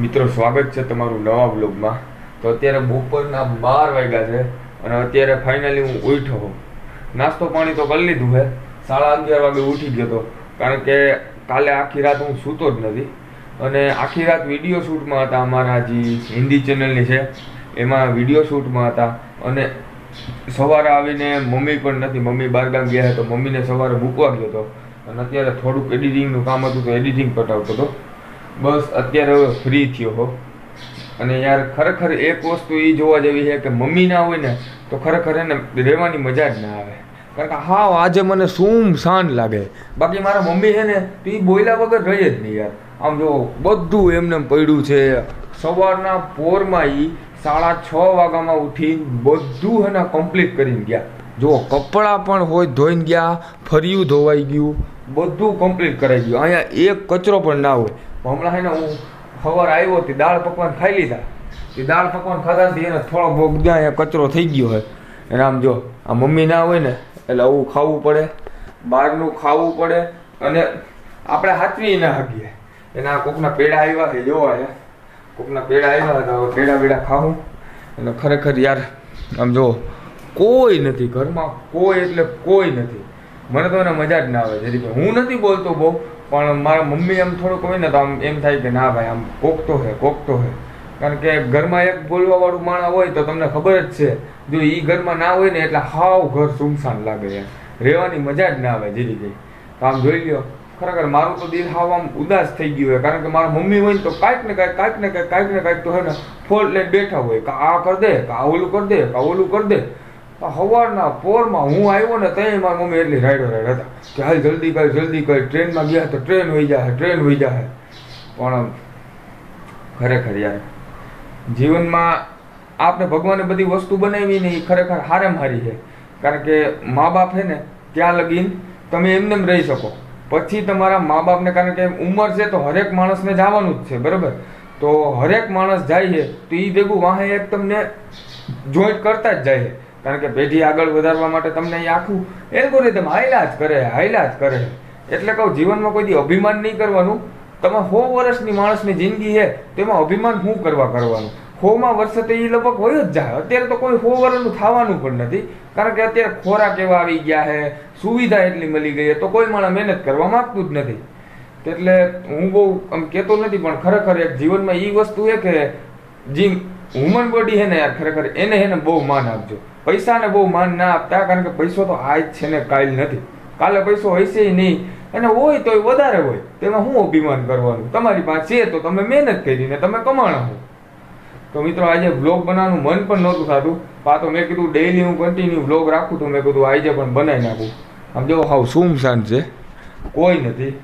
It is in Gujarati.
મિત્રો, સ્વાગત છે તમારું નવા બ્લોગમાં તો અત્યારે બપોરના બાર વાગ્યા છે અને અત્યારે ફાઇનલી હું ઉઠ્યો હોઉં. નાસ્તો પાણી તો કરી લીધું છે સાડા અગિયાર વાગે ઉઠી ગયો હતો કારણ કે કાલે આખી રાત હું સૂતો જ નથી. અને આખી રાત વીડિયો શૂટમાં હતા અમારા જે હિન્દી ચેનલની છે, એમાં વીડિયો શૂટમાં હતા. અને સવારે આવીને મમ્મી પણ નથી. મમ્મી બહારગામ ગયા તો મમ્મીને સવારે મૂકવા ગયો હતો અને અત્યારે થોડુંક એડિટિંગનું કામ હતું તો એડિટિંગ પટાવતો હતો. બસ અત્યારે હવે ફ્રી થયો હો. અને યાર ખરેખર એક વસ્તુ એ જોવા જેવી છે કે મમ્મી ના હોય ને, તો ખરેખર એને રહેવાની મજા જ ના આવે. કારણ કે હા આજે મને સૂમ શાન લાગે. બાકી મારા મમ્મી છે ને, તો એ બોલ્યા વગર રહી જ નહીં યાર. આમ જો બધું એમને પડ્યું છે. સવારના પોરમાં એ સાડા છ વાગ્યામાં ઉઠી બધું એના કમ્પ્લીટ કરીને ગયા. જો કપડાં પણ હોય, ધોઈને ગયા, ફર્યું, ધોવાઈ ગયું, બધું કમ્પ્લીટ કરાઈ ગયું. અહીંયા એક કચરો પણ ના હોય. હમણાં છે ને હું ખબર આવ્યો હતી દાળ પકવાન ખાઈ લીધા. એ દાળ પકવાન ખાધા નથી એને થોડો ભોગ ત્યાં અહીંયા કચરો થઈ ગયો હોય. એને આમ જો, આ મમ્મી ના હોય ને, એટલે આવું ખાવું પડે, બહારનું ખાવું પડે, અને આપણે હાચવી ના શકીએ એના કોકના પેડા આવ્યા છે, જોવા છે. કોકના પેડા આવ્યા હતા પેડા બેડા ખાવું. અને ખરેખર યાર, આમ જો કોઈ નથી, ઘરમાં કોઈ એટલે કોઈ નથી. મને તો એને મજા જ ના આવે કે હું નથી બોલતો બહુ, પણ મારા મમ્મી એમ થોડુંક હોય ને તો આમ એમ થાય કે ના ભાઈ, આમ કોકતો હે કોકતો હે. કારણ કે ઘરમાં એક બોલવા વાળું માણસ હોય તો તમને ખબર જ છે. જો એ ઘરમાં ના હોય ને એટલે હાવ ઘર સુમસાન લાગે યાર રહેવાની મજા જ ના આવે જીરી કઈ તો આમ જોઈ લ્યો, ખરેખર મારું તો દિલ હાવ આમ ઉદાસ થઈ ગયું હોય કારણ કે મારા મમ્મી હોય ને તો કાંઈક ને કાંઈક કાંઈક ને કાંઈક કાંઈક ને કાંઈક તો હે ને ફોલ્ટ લઈને બેઠા હોય કે આ કર દે, કે આ ઓલું કર દે, કે ઓલું કર દે. સવારના પોરમાં હું આવ્યો ને ત્યાં મારી મમ્મી એટલી રાઈડો રાઈડ હતા કે હાલ જલ્દી કર જલ્દી કર. ટ્રેનમાં ગયા તો ટ્રેન હોઈ જાય ટ્રેન હોઈ જાય પણ ખરેખર યાર, જીવનમાં આપણે ભગવાને બધી વસ્તુ બનાવી ને એ ખરેખર હારે મારી છે. કારણ કે મા બાપ છે ને, ત્યાં લગીન તમે એમને રહી શકો. પછી તમારા મા બાપને કારણ કે ઉંમર છે તો હરેક માણસને જવાનું જ છે, બરાબર? તો હરેક માણસ જાય છે, તો એ ભેગું વાહે એક તમને જોઈન્ટ કરતા જ જાય છે. કારણ કે પેઢી આગળ વધારવા માટે તમને એ આખું એલ્ગોરિધમ હાયલા જ કરે, હાયલા જ કરે. એટલે કહું, જીવનમાં કોઈ દી અભિમાન નહીં કરવાનું. તમે સો વર્ષની માણસની જિંદગી છે, તેમાં અભિમાન શું કરવા કરવાનું? હોમાં વર્ષે તો એ લગભગ હોય જ જાય. અત્યારે તો કોઈ હો વર્ષનું થવાનું પણ નથી. કારણ કે અત્યારે ખોરાક એવા આવી ગયા છે, સુવિધા એટલી મળી ગઈ તો કોઈ માણસ મહેનત કરવા માગતું જ નથી. એટલે હું બહુ આમ કહેતો નથી, પણ ખરેખર એક જીવનમાં એ વસ્તુ એ કે જીમ હ્યુમન બોડી છે ને યાર, ખરેખર એને એને બહુ માન આપજો. પૈસાને બહુ માન ના આપતા, કારણ કે પૈસો તો આજ છે ને કાલ નથી. કાલે પૈસો હશે નહીં. અને હોય તોય વધારે હોય. તેમાં શું અભિમાન કરવાનું? તમારી પાસે છે તો તમે મહેનત કરીને તમે કમાણા હો. તો મિત્રો, આજે વ્લોગ બનાવવાનું મન પણ નહોતું થતું. પા તો મેં કીધું ડેઈલી હું કન્ટિન્યુ વ્લોગ રાખું તો મેં કીધું આજે પણ બનાવી નાખું. આમ જો, હાવ સુમસાન છે. કોઈ નથી.